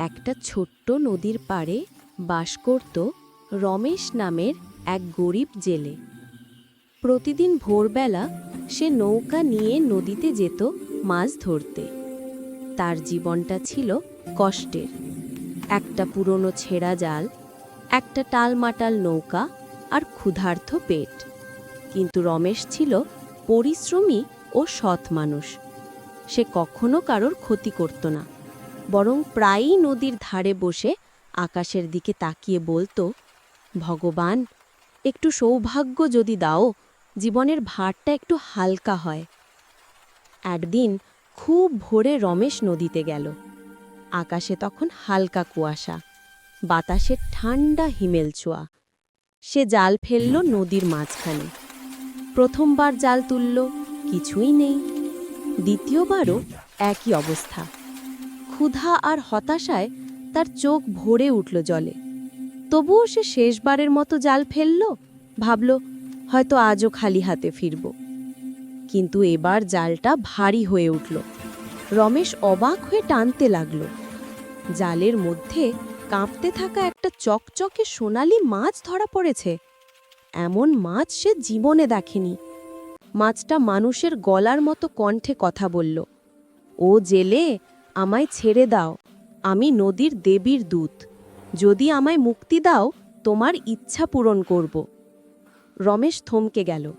একটা ছোট্ট নদীর পাড়ে বাস করত রমেশ নামের এক গরিব জেলে। প্রতিদিন ভোরবেলা সে নৌকা নিয়ে নদীতে যেত মাছ ধরতে। তার জীবনটা ছিল কষ্টের। একটা পুরনো ছেঁড়া জাল, একটা টালমাটাল নৌকা আর ক্ষুধার্ত পেট। কিন্তু রমেশ ছিল পরিশ্রমী ও সৎ মানুষ। সে কখনো কারোর ক্ষতি করত না। বরং প্রায়ই নদীর ধারে বসে আকাশের দিকে তাকিয়ে বলতো, ভগবান, একটু সৌভাগ্য যদি দাও, জীবনের ভারটা একটু হালকা হয়। একদিন খুব ভোরে রমেশ নদীতে গেল। আকাশে তখন হালকা কুয়াশা বাতাসের ঠান্ডা হিমেল ছোঁয়া। সে জাল ফেলল নদীর মাঝখানে। প্রথমবার জাল তুলল, কিছুই নেই। দ্বিতীয়বারও একই অবস্থা। ক্ষুধা আর হতাশায় তার চোখ ভরে উঠল জলে। তবুও সে শেষবারের মতো জাল ফেলল, ভাবল, হয়তো আজও খালি হাতে ফিরব। কিন্তু এবার জালটা ভারী হয়ে উঠল। রমেশ অবাক হয়ে টানতে লাগল। জালের মধ্যে কাঁপতে থাকা একটা চকচকে সোনালি মাছ ধরা পড়েছে। এমন মাছ সে জীবনে দেখেনি। মাছটা মানুষের গলার মতো কণ্ঠে কথা বলল, ও জেলে আমায় ছেড়ে দাও। আমি নদীর দেবীর দূত। যদি আমায় মুক্তি দাও, তোমার ইচ্ছা পূরণ করব। রমেশ থমকে গেল।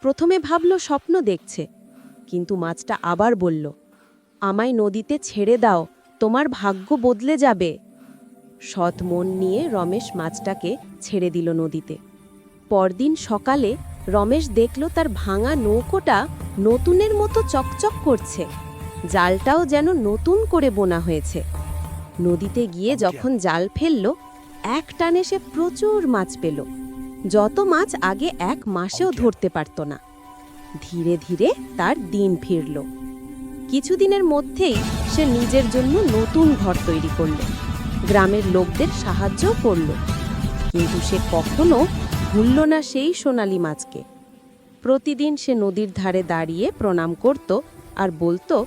প্রথমে ভাবল, স্বপ্ন দেখছে। কিন্তু মাছটা আবার বলল, আমায় নদীতে ছেড়ে দাও, তোমার ভাগ্য বদলে যাবে। সৎ মন নিয়ে রমেশ মাছটাকে ছেড়ে দিল নদীতে। পরদিন সকালে রমেশ দেখল, তার ভাঙা নৌকোটা নতুনের মতো চকচক করছে। জালটাও যেন নতুন করে বোনা হয়েছে। নদীতে গিয়ে যখন জাল ফেলল এক টানে সে প্রচুর মাছ পেল। যত মাছ আগে এক মাসেও ধরতে পারত না। ধীরে ধীরে তার দিন ফিরল। কিছুদিনের মধ্যেই সে নিজের জন্য নতুন ঘর তৈরি করল। গ্রামের লোকদের সাহায্যও করল। কিন্তু সে কখনো ভুলল না সেই সোনালি মাছকে। প্রতিদিন সে নদীর ধারে দাঁড়িয়ে প্রণাম করত আর বলতো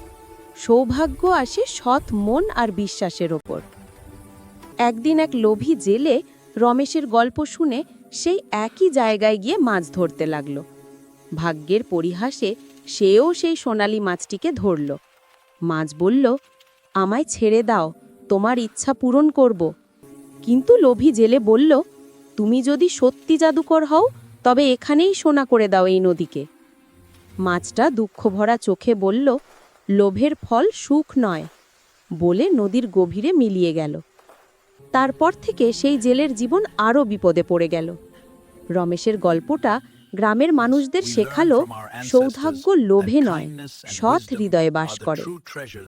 সৌভাগ্য আসে সৎ মন আর বিশ্বাসের ওপর। একদিন এক লোভী জেলে রমেশের গল্প শুনে সেই একই জায়গায় গিয়ে মাছ ধরতে লাগল। ভাগ্যের পরিহাসে সেও সেই সোনালি মাছটিকে ধরল। মাছ বলল, আমায় ছেড়ে দাও, তোমার ইচ্ছা পূরণ করব। কিন্তু লোভী জেলে বলল, তুমি যদি সত্যি জাদুকর হও, তবে এখানেই সোনা করে দাও এই নদীকে। মাছটা দুঃখভরা চোখে বলল লোভের ফল সুখ নয় বলে নদীর গভীরে মিলিয়ে গেল। তারপর থেকে সেই জেলের জীবন আরও বিপদে পড়ে গেল। রমেশের গল্পটা গ্রামের মানুষদের শেখালো সৌভাগ্য লোভে নয় সৎ হৃদয়ে বাস করে।